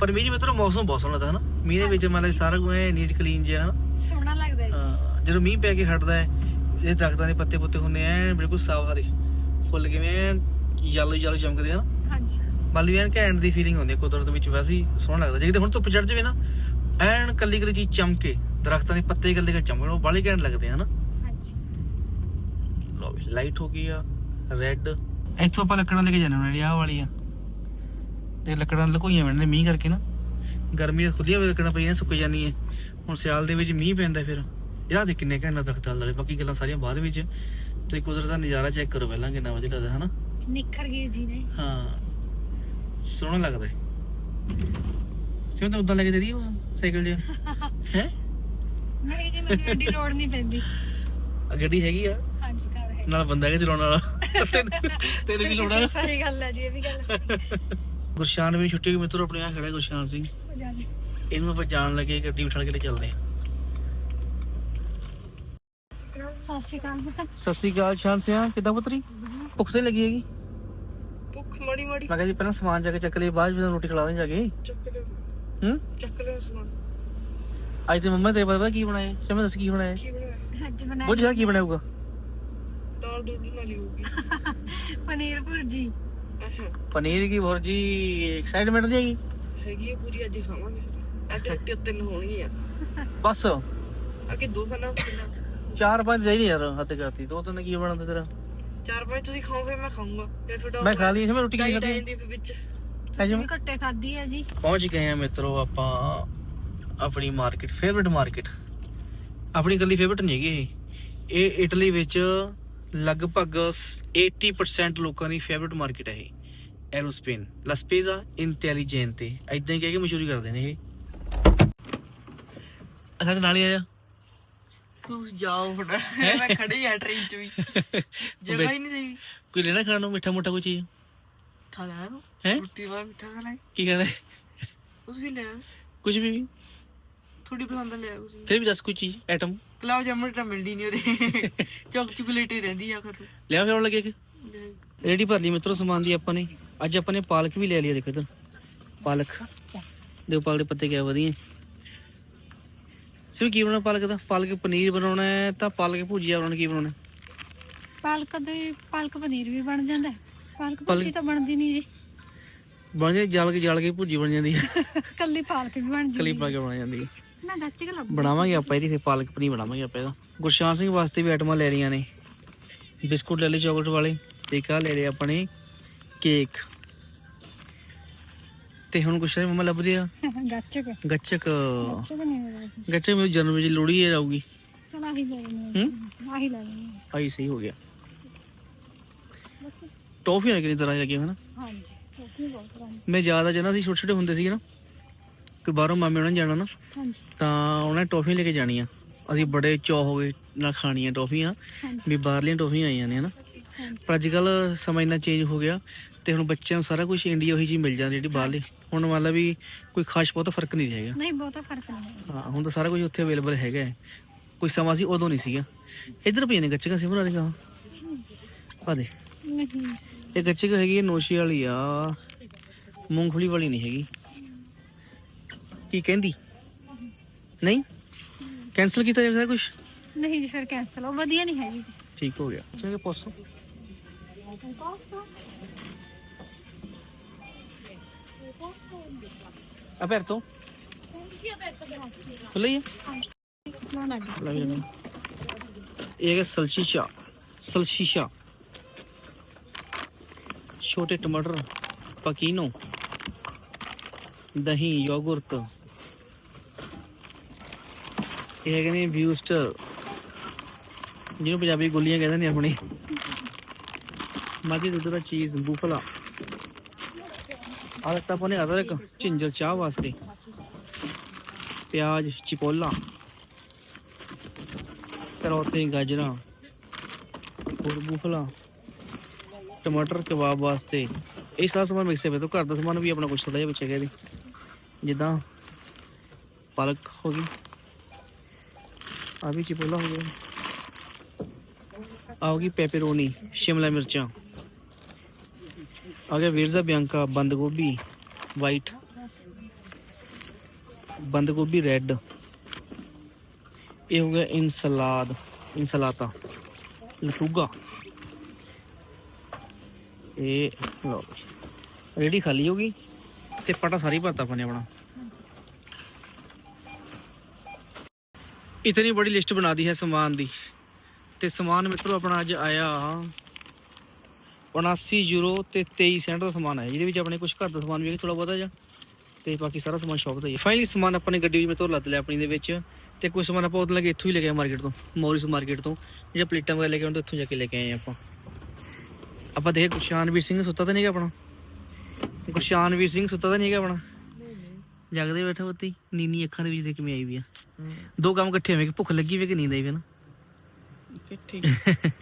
ਪਰ ਮੀਂਹ ਜਿਵੇਂ ਮੌਸਮ ਬਹੁਤ ਸੋਹਣਾ ਲੱਗਦਾ ਹੈ ਨਾ। ਮੀਂਹ ਦੇ ਵਿੱਚ ਮਤਲਬ ਸਾਰਾ ਕੁਝ ਨੀਟ ਕਲੀਨ ਜਿਹਾ ਹਨਾ ਸੋਹਣਾ ਲੱਗਦਾ ਹਾਂ, ਜਦੋਂ ਮੀਂਹ ਪੈ ਕੇ ਹਟਦਾ ਹੈ ਇਹ ਦਰਖਤਾਂ ਦੇ ਪੱਤੇ ਪੁੱਤੇ ਹੁੰਦੇ ਐ ਬਿਲਕੁਲ ਸਾਫ਼ ਹਰੇ ਫੁੱਲ ਕਿਵੇਂ ਯੈਲੋ ਯੈਲੋ ਚਮਕਦੇ ਆ ਨਾ। ਹਾਂਜੀ। ਮਤਲਬ ਐਨ ਘੈਂਟ ਦੀ ਫੀਲਿੰਗ ਹੁੰਦੀ ਹੈ ਕੁਦਰਤ ਵਿੱਚ ਵੈਸੇ ਹੀ ਸੋਹਣਾ ਲੱਗਦਾ। ਜੇ ਹੁਣ ਧੁੱਪ ਚੜ ਜਾਵੇ ਨਾ ਐਨ ਕੱਲੀ ਕੱਲੀ ਚੀਜ਼ ਚਮਕੇ ਦਰਖਤਾਂ ਦੇ ਪੱਤੇ ਕੱਲੇ ਕੱਲੇ ਚਮਕਣ ਉਹ ਬਾਲੇ ਘੈਂਟ ਲੱਗਦੇ ਆ ਨਾ। ਹਾਂਜੀ ਲੋ ਵੀ ਲਾਈਟ ਹੋ ਗਈ ਆ ਰੈੱਡ ਇੱਥੋਂ ਆਪਾਂ ਲੱਕੜਾਂ ਲੈ ਕੇ ਜਾਣਾ ਜਿਹੜੀ ਆਹ ਵਾਲੀ ਆ। ਤੇ ਲੱਕੜਾਂ ਲੁਕੋਈਆਂ ਮੈਨੇ ਮੀਂਹ ਕਰਕੇ ਨਾ। ਗਰਮੀ ਦੀਆਂ ਖੁੱਲੀਆਂ ਹੋਈਆਂ ਲੱਕੜਾਂ ਪਈਆਂ ਸੁੱਕ ਜਾਂਦੀਆਂ। ਹੁਣ ਸਿਆਲ ਦੇ ਵਿੱਚ ਮੀਂਹ ਪੈਂਦਾ ਫਿਰ। ਯਾਰ ਦੇ ਕਿੰਨੇ ਘੰਟਾ ਤੱਕ ਚੱਲ ਵਾਲੇ ਬਾਕੀ ਗੱਲਾਂ ਸਾਰੀਆਂ ਬਾਅਦ ਵਿੱਚ। ਤੇ ਕੁਦਰਤ ਦਾ ਨਜ਼ਾਰਾ ਚੈੱਕ ਕਰੋ ਪਹਿਲਾਂ ਕਿੰਨਾ ਵਧੀਆ ਲੱਗਦਾ ਹਨਾ? ਨਿਖਰ ਗਏ ਜੀ ਨੇ। ਹਾਂ। ਸੋਹਣਾ ਲੱਗਦਾ ਹੈ। ਸਿਮ ਤਾਂ ਉਦਾਂ ਲੈ ਕੇ ਦੇ ਦੀ ਉਹ ਸਾਈਕਲ ਜਿਹਾ? ਹੈ? ਨਹੀਂ ਜੀ ਮੈਨੂੰ ਐਡੀ ਲੋੜ ਨਹੀਂ ਪੈਂਦੀ। ਗੱਡੀ ਹੈਗੀ ਆ। ਹਾਂਜੀ ਹੈ ਨਾਲ ਬੰਦਾ ਹੈਗਾ ਚਲਾਉਣ ਵਾਲਾ। ਤੈਨੂੰ ਤੈਨੂੰ ਕੀ ਲੋੜ ਆ? ਸਹੀ ਗੱਲ ਹੈ ਜੀ ਇਹ ਵੀ ਗੱਲ ਸਹੀ ਹੈ। ਗੁਰਸ਼ਾਨ ਵੀ ਛੁੱਟੀ ਹੋ ਗਈ ਮਿੱਤਰੋ ਆਪਣੇ ਆ ਖੜਾ ਗੁਰਸ਼ਾਨ ਸਿੰਘ। ਜਾਣੀ ਇਹਨੂੰ ਆਪਾਂ ਜਾਣ ਲੱਗੇ ਗੱਡੀ ਬਿਠਾ ਕੇ ਲੈ ਚੱਲਦੇ ਆ ਸਤਿ ਸ਼੍ਰੀ ਅਕਾਲ ਬੇਟਾ ਸਤਿ ਸ੍ਰੀ ਅਕਾਲ ਸ਼ਾਨ ਸਿਆ ਕਿੱਦਾਂ ਪੁੱਤਰੀ? ਭੁੱਖ ਤੇ ਲੱਗੀ ਹੈਗੀ? ਭੁੱਖ ਮੜੀ ਮੜੀ। ਮੈਂ ਕਿਹਾ ਜੀ ਪਹਿਲਾਂ ਸਮਾਨ ਜਾ ਕੇ ਚੱਕ ਲਈ ਬਾਅਦ ਵਿੱਚ ਰੋਟੀ ਖਿਲਾ ਦੇ ਜਾ ਕੇ। ਚੱਕ ਲਿਓ। ਹੂੰ? ਚੱਕ ਲਿਓ ਸਮਾਨ। ਅੱਜ ਤੇ ਮੰਮਾ ਤੇਰੇ ਪਤਾ ਕੀ ਬਣਾਇਆ? ਸ਼ਮਾ ਦੱਸ ਕੀ ਬਣਾਇਆ? ਕੀ ਬਣਾਇਆ? ਅੱਜ ਬਣਾਇਆ ਜਿਹੜਾ ਕੀ ਬਣਾਊਗਾ? ਪਨੀਰ ਭੁਰਜੀ। ਅੱਛਾ ਪਨੀਰ ਕੀ ਭੁਰਜੀ ਐਕਸਾਈਟਮੈਂਟ ਦੀ ਹੈਗੀ? ਪੂਰੀ ਅੱਜ ਖਾਵਾਂਗੇ। ਅੱਜ ਤੇ ਤਿੰਨ ਹੋਣਗੀਆਂ ਬਸ। ਅੱਗੇ ਦੋ ਖਾਣਾ ਕਿੰਨਾ ਚਾਰ ਪੰਜ ਚਾਹੀਦੀ ਯਾਰ ਹੱਦ ਕਰਤੀ। ਦੋ ਤਿੰਨ ਕੀ ਬਣਾਉਂਦੇ ਤੇਰਾ? ਚਾਰ ਪੰਜ ਤੁਸੀਂ ਖਾਓ ਫਿਰ ਮੈਂ ਖਾਊਂਗਾ। ਜੇ ਤੁਹਾਡਾ ਮੈਂ ਖਾ ਲਈ ਸ਼ਮਾ ਰੋਟੀ ਕੀ ਡਾਈਟ ਆ ਖਾਦੀ ਜਾਂਦੀ ਫਿਰ ਵਿੱਚ। ਤੁਸੀਂ ਵੀ ਘੱਟੇ ਖਾਦੀ ਹੈ ਜੀ। ਪਹੁੰਚ ਗਏ ਆ ਮਿੱਤਰੋ ਆਪਾਂ ਆਪਣੀ ਮਾਰਕੀਟ ਫੇਵਰਿਟ ਮਾਰਕੀਟ ਆਪਣੀ ਇਕੱਲੀ ਫੇਵਰਿਟ ਨਹੀਂ ਹੈਗੀ ਇਹ। ਇਹ ਇਟਲੀ ਵਿੱਚ ਲਗਭਗ 80% ਲੋਕਾਂ ਦੀ ਫੇਵਰਿਟ ਮਾਰਕੀਟ ਹੈ ਇਹ ਐਰੋਸਪੇਨ ਲਾ ਸਪੇਜ਼ਾ ਇੰਟੈਲੀਜੈਂਟੇ ਐਦਾਂ ਹੀ ਕਹਿ ਕੇ ਮਸ਼ਹੂਰੀ ਕਰਦੇ ਨੇ ਇਹ। ਆ ਸਾਡੇ ਨਾਲ ਹੀ ਆਇਆ। ਤੂੰ ਜਾਓ ਫਟਾ ਮੈਂ ਖੜੀ ਆ ਟ੍ਰੇਨ 'ਚ ਵੀ। ਜਗ੍ਹਾ ਹੀ ਨਹੀਂ ਦੇਈ ਕੋਈ ਲੈਣਾ ਖਾਣ ਨੂੰ ਮਿੱਠਾ ਮੋਟਾ ਕੋਈ ਚੀਜ਼? ਖਾ ਲੈ ਹੈ? ਰੋਟੀ ਵਾਲਾ ਮਿੱਠਾ ਖਾ ਲੈ ਕੀ ਕਹਿੰਦੇ ਉਸ ਵੀ ਲੈ ਕੁਝ ਵੀ। ਥੋੜੀ ਪਸੰਦ ਲਿਆ ਉਸ ਫਿਰ ਵੀ ਦੱਸ ਕੋਈ ਚੀਜ਼ ਐਟਮ ਗੁਲਾਬ ਜਾਮੁਨ ਤਾਂ ਮਿਲਦੀ ਨਹੀਂ ਉਹਦੇ। ਚੌਕ ਚੁਕਲੇਟ ਹੀ ਰਹਿੰਦੀ ਆ ਖਰ ਲਿਆ ਫਿਰ ਆਉਣ ਲੱਗੇ ਕਿ ਰੈਡੀ ਭਰ ਲਈ ਮਿੱਤਰੋ ਸਮਾਨ ਦੀ ਆਪਾਂ ਨੇ। ਅੱਜ ਆਪਾਂ ਨੇ ਪਾਲਕ ਵੀ ਲੈ ਲਿਆ ਦੇਖੋ ਇਧਰ। ਪਾਲਕ। ਦੇ ਪਾਲਕ ਦੇ ਪੱਤੇ ਕਿਆ ਵਧੀਆ। ਸਿਰ ਕੀ ਬਣਾਉਣਾ ਪਾਲਕ ਦਾ? ਪਾਲਕ ਪਨੀਰ ਬਣਾਉਣਾ ਹੈ ਤਾਂ ਪਾਲਕ ਭੁਜੀਆ ਬਣਾਉਣਾ ਕੀ ਬਣਾਉਣਾ ਪਾਲਕ ਦੇ ਪਾਲਕ ਪਨੀਰ ਵੀ ਬਣ ਜਾਂਦਾ ਹੈ। ਪਾਲਕ ਪਾਲਕ- ਭੁਰਜੀ ਤਾਂ ਬਣਦੀ ਨਹੀਂ ਜੀ। ਬਣ ਜਾਂਦੀ ਜਲ ਕੇ ਜਲ ਕੇ ਭੁਜੀ ਬਣ ਜਾਂਦੀ ਹੈ। ਕੱਲੀ ਪਾਲਕ ਵੀ ਬਣ ਕਲੀ ਜਾਂਦੀ ਪਾ ਕੇ ਬਣ ਜਾਂਦੀ ਹੈ। ਮੈਂ ਗੱਚ ਕੇ ਲੱਭ। ਬਣਾਵਾਂਗੇ ਆਪਾਂ ਇਹਦੀ ਫਿਰ ਪਾਲਕ ਪਨੀਰ ਬਣਾਵਾਂਗੇ ਆਪਾਂ ਇਹਦਾ। ਗੁਰਸ਼ਾਨ ਸਿੰਘ ਵਾਸਤੇ ਵੀ ਆਈਟਮਾਂ ਲੈ ਰਹੀਆਂ ਨੇ। ਬਿਸਕੁਟ ਲੈ ਲਏ ਚਾਕਲੇਟ ਵਾਲੇ। ਤੇ ਕਾ ਲੈ ਰਹੇ ਆਪਣੇ ਕੇਕ। ਤੇ ਹੁਣ ਗੁਰਸ਼ਾਨ ਮੰਮਾ ਲੱਭ ਰਹੀ ਆ। ਗੱਚਕ। ਗੱਚ ਕੇ ਨਹੀਂ ਹੋਇਆ ਗੱਚਕ ਮੈਨੂੰ ਜਨਮ ਵਿੱਚ ਲੋੜੀ ਇਹ ਆਊਗੀ। ਚਲ ਆਹੀ ਲੈ ਲੈਣੀ ਹੂੰ। ਆਹੀ ਲੈ ਲੈਣੀ ਆਈ ਸਹੀ ਹੋ ਗਿਆ। ਟੌਫੀਆਂ ਕਿੰਨੀ ਤਰ੍ਹਾਂ ਦੀਆਂ ਹਨਾ? ਹਾਂਜੀ ਉਹ ਬਹੁਤ ਰੰਗ ਮੈਂ ਜ਼ਿਆਦਾ ਜਨਾ ਸੀ ਛੋਟੇ ਛੋਟੇ ਹੁੰਦੇ ਸੀਗੇ ਨਾ ਕਿ ਬਾਹਰੋਂ ਮਾਮੇ ਉਹਨਾਂ ਨੇ ਜਾਣਾ ਨਾ ਹਾਂਜੀ। ਤਾਂ ਉਹਨਾਂ ਨੇ ਟੌਫੀਆਂ ਲੈ ਕੇ ਜਾਣੀਆਂ। ਅਸੀਂ ਬੜੇ ਚਾਅ ਹੋ ਗਏ ਨਾਲ ਖਾਣੀਆਂ ਟੌਫੀਆਂ ਵੀ ਬਾਹਰਲੀਆਂ ਟੌਫੀਆਂ ਆਈਆਂ ਨੇ ਹਨਾ? ਪਰ ਅੱਜ ਕੱਲ ਸਮਾਂ ਇੰਨਾ ਚੇਂਜ ਹੋ ਗਿਆ ਤੇ ਹੁਣ ਬੱਚਿਆਂ ਨੂੰ ਸਾਰਾ ਕੁਝ ਇੰਡੀਆ ਉਹੀ ਜੀ ਮਿਲ ਜਾਂਦੀ ਜਿਹੜੀ ਬਾਹਰਲੀ। ਹੁਣ ਮੰਨ ਲਾ ਵੀ ਕੋਈ ਖਾਸ ਬਹੁਤਾ ਫ਼ਰਕ ਨਹੀਂ ਰਹੇਗਾ ਨਹੀਂ ਬਹੁਤਾ ਫ਼ਰਕ ਨਹੀਂ ਹੈ ਹੁਣ ਤਾਂ ਸਾਰਾ ਕੁਝ ਉੱਥੇ ਅਵੇਲੇਬਲ ਹੈਗਾ ਹੈ। ਕੋਈ ਸਮਾਂ ਸੀ ਉਦੋਂ ਨਹੀਂ ਸੀਗਾ। ਇੱਧਰ ਪਈਆਂ ਨੇ ਗੱਚਕਾਂ ਸਿਮਰ ਵਾਲੀ ਗਾਂ ਆ ਦੇ ਨਹੀਂ। ਇਹ ਗੱਚਕ ਹੈਗੀ ਹੈ ਨੋਸ਼ੀ ਵਾਲੀ ਆ। ਮੂੰਗਫਲੀ ਵਾਲੀ ਨਹੀਂ ਹੈਗੀ। ਕੀ ਕਹਿੰਦੀ ਨਹੀਂ ਕੈਨਸਲ ਕੀਤਾ ਜਾਵੇ ਸਾਰਾ ਕੁਝ ਨਹੀਂ ਜੀ ਫਿਰ ਕੈਂਸਲ ਹੋ ਵਧੀਆ ਨਹੀਂ ਹੈਗੀ ਜੀ ਠੀਕ ਹੋ ਗਿਆ ਚੰਗੇ ਪੋਸੋ aperto ਖੁੱਲ੍ਹਾ ਹੀ ਹੈ ਸਮਾਨ ਅੱਡ ਲੱਗ ਜਾਣਾ ਇਹ ਹੈਗਾ ਸਲਸ਼ੀਸ਼ਾ ਸਲਸ਼ੀਸ਼ਾ ਛੋਟੇ ਟਮਾਟਰ ਪਕੀਨੋ ਦਹੀਂ ਯੋਗੁਰਟ ਇਹ ਹੈਗੇ ਨੇ ਵਿਊਸਟਰ ਜਿਹਨੂੰ ਪੰਜਾਬੀ ਗੁੱਲੀਆਂ ਕਹਿੰਦੇ ਨੇ ਆਪਣੇ। ਮਾਝੇ ਦੁੱਧ ਦਾ ਚੀਜ਼, ਬੂਫਲਾ। ਆ ਦਿੱਤਾ ਆਪਾਂ ਅਦਰਕ, ਝਿੰਜਰ ਚਾਹ ਵਾਸਤੇ। ਪਿਆਜ਼ ਚਿਪੋਲਾ ਕਰੋਤੇ, ਗਾਜਰਾਂ, ਹੋਰ ਬੂਫਲਾ। ਟਮਾਟਰ, ਕਬਾਬ ਵਾਸਤੇ। ਇਹ ਸਾਰਾ ਸਮਾਨ ਮਿਕਸ ਹੈ ਤੋਂ ਘਰ ਦਾ ਸਮਾਨ ਵੀ ਆਪਣਾ ਕੁਛ ਥੋੜਾ ਜਿਹਾ ਵਿੱਚ ਹੈਗਾ ਇਹਦੇ। ਜਿੱਦਾਂ ਪਾਲਕ ਹੋ ਗਈ। ਆ ਵੀ ਚਿਪੋਲਾ ਹੋ ਗਿਆ। ਆ ਪੈਪਰੋਨੀ ਸ਼ਿਮਲਾ ਮਿਰਚਾਂ। ਆ ਗਿਆ ਵੀਰਜ਼ਾ ਬਿਆੰਕਾ, ਬੰਦ ਗੋਭੀ ਵਾਈਟ ਬੰਦ ਗੋਭੀ ਰੈੱਡ ਇਹ ਹੋ ਗਿਆ ਇਨਸਲਾਦ, ਇਨਸਲਾਤਾ, ਲਟੂਗਾ। ਇਹ ਲਓ ਰੇੜੀ ਖਾਲੀ ਹੋ ਗਈ ਤੇ ਪਟਾ ਸਾਰੀ ਭਰਤਾ ਆਪਾਂ ਨੇ ਆਪਣਾ। ਇਤਨੀ ਬੜੀ ਲਿਸਟ ਬਣਾ ਦੀ ਹੈ ਸਮਾਨ ਦੀ। ਤੇ ਸਮਾਨ ਮਿੱਤਰੋ, ਆਪਣਾ ਅੱਜ ਆਇਆ 79 ਯੂਰੋ ਤੇ 23 ਸੈਂਟ ਦਾ ਸਮਾਨ ਹੈ, ਜਿਹਦੇ ਵਿੱਚ ਆਪਣੇ ਕੁਝ ਘਰ ਦਾ ਸਮਾਨ ਵੀ ਹੈ ਥੋੜਾ ਬਹੁਤਾ ਜਿਹਾ। ਤੇ ਬਾਕੀ ਸਾਰਾ ਸਮਾਨ ਸ਼ੌਪ ਦਾ ਹੀ ਹੈ। ਫਾਈਨਲੀ ਸਮਾਨ ਆਪਾਂ ਨੇ ਗੱਡੀ ਵਿੱਚ ਮੈਂ ਮੇਤੋਂ ਲੱਦ ਲਿਆ ਆਪਣੀ ਦੇ ਵਿੱਚ। ਤੇ ਕੁਝ ਸਮਾਨ ਆਪਾਂ ਉਦੋਂ ਲੱਗੇ ਇੱਥੋਂ ਹੀ ਲੈ ਕੇ ਆਏ ਮਾਰਕੀਟ ਤੋਂ ਮੌਰਿਸ ਮਾਰਕੀਟ ਤੋਂ। ਜਿਹੜਾ ਪਲੇਟਾਂ ਵਗੈਰਾ ਲੈ ਕੇ ਆਉਂਦੇ, ਉੱਥੋਂ ਜਾ ਕੇ ਲੈ ਕੇ ਆਏ ਆਪਾਂ। ਆਪਾਂ ਦੇਖੇ ਗੁਰਸ਼ਾਨਵੀਰ ਸਿੰਘ ਸੁੱਤਾ ਤਾਂ ਨਹੀਂ ਹੈਗਾ ਆਪਣਾ? ਗੁਰਸ਼ਾਨਵੀਰ ਸਿੰਘ ਸੁੱਤਾ ਤਾਂ ਨਹੀਂ ਹੈਗਾ ਆਪਣਾ? ਜਗਦੇ ਬੈਠਾ ਬੱਤੀ ਨੀਨੀ ਅੱਖਾਂ ਦੇ ਵਿੱਚ ਦੇਖ ਕਿਵੇਂ ਆਈ ਵੀ ਆ। ਦੋ ਕੰਮ ਇਕੱਠੇ ਹੋਵੇ ਕਿ ਭੁੱਖ ਲੱਗੀ ਵੀ ਕਿ ਨੀਂਦ ਆਈ ਵੀ ਨਾ?